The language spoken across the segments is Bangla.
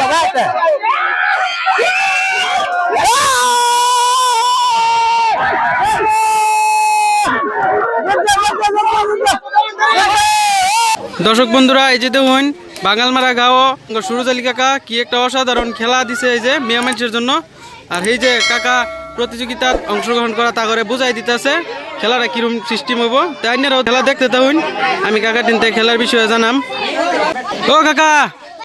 বাবা একটা দর্শক বন্ধুরা, এই যে দেখুন বাঙালমারা গাঁও সুরজ কাকা, কি একটা অসাধারণ খেলা দিছে এই যে মেয়ে মানুষের জন্য। আর এই যে কাকা প্রতিযোগিতার অংশগ্রহণ করা তা করে বুঝাই দিতেছে, খেলাটা কিরম সিস্টেম হব তাই খেলা দেখতে থাকুন, আমি কাকা তিনটে খেলার বিষয়ে জানাম। ও কাকা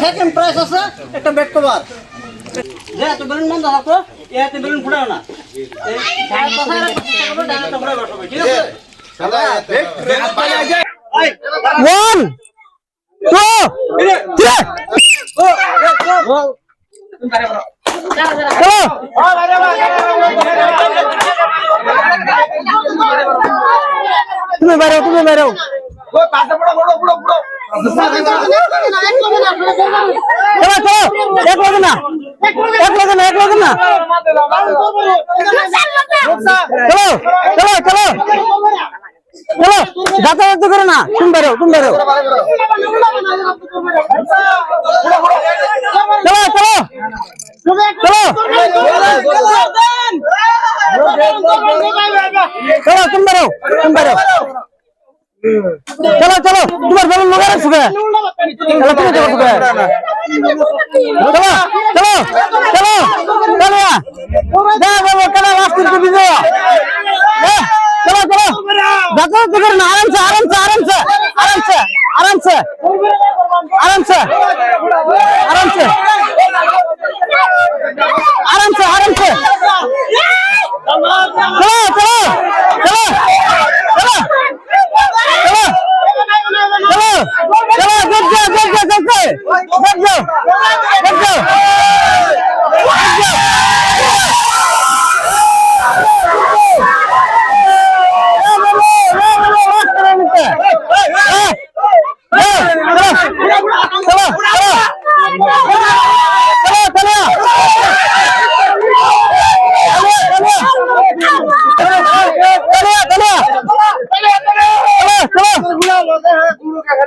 সেকেন্ড প্রাইস আছে একটা বেড কভার যে বেলুন বন্ধ বেলুন তুমি বাইরে তুমি বাইরে এক লাগে না এক লাগে না এক লাগে না চলো চলো চলো চলো যাতায়াত করো না তুমি বেরো তুমি বেরো চলো চলো চলো চলো তুমি বেরো তুমি বেরো চলো চলো তোমার বেলুন লগে রাখছো কে? চলো তুমি যাব কে? চলো চলো চলো চলো দে বাবু কেন লাস্ট করতে দিছো দে, চলো চলো যাতায়াত করো না আরামসে আরামসে আরামসে আরামসে আরামসে আরামসে আরামসে আরামসে আরামসে চলো চলো চলো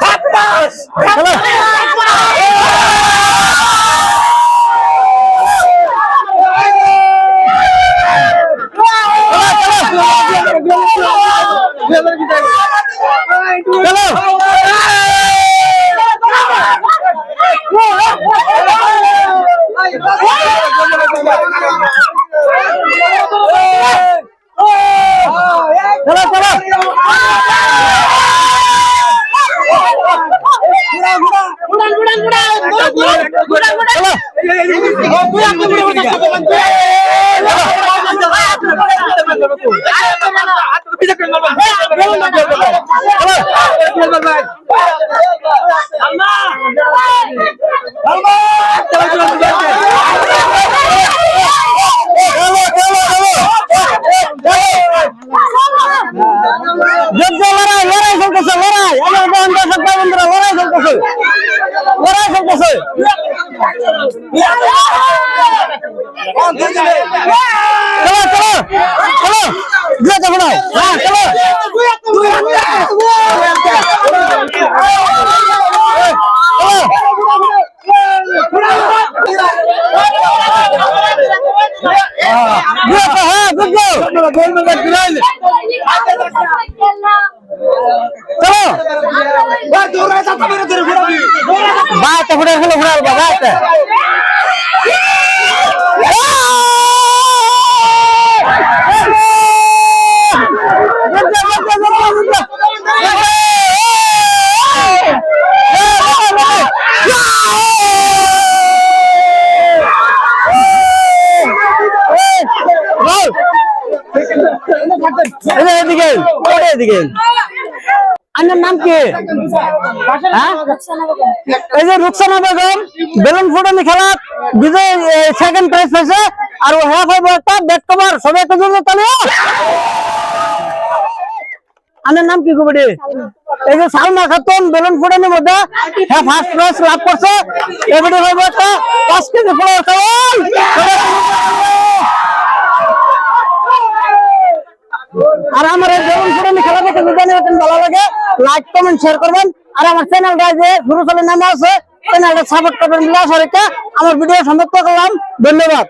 Hapas! Hapas! আল্লাহ चलो बात घुरा घुरा बात এদিকে নাম কি? হ্যাঁ? এই যে বেলুন ফুটানি খেলা বিজয় সেকেন্ড প্রাইজ পেয়েছে। আর ও হ্যাঁ একটা ব্যাট কভার, সবাই একটা নাম কি কবডি এই যে সালমা খাতুন, বেলুন ফুটানির মধ্যে হ্যাঁ ফার্স্ট প্রাইজ লাভ করছে। এবারে হইব একটা পাঁচ কেজি ফ্লাওয়ার চাউল আর আমার এই বেলুন ফুটানি খেলা দেখে যদি ভালো লাগে। লাইক কমেন্ট শেয়ার করবেন। আর আমার চ্যানেলটা যে গুরু নামে আছে চ্যানেলটা সাপোর্ট করবেন বিলাস আমার ভিডিও সমাপ্ত করলাম। ধন্যবাদ।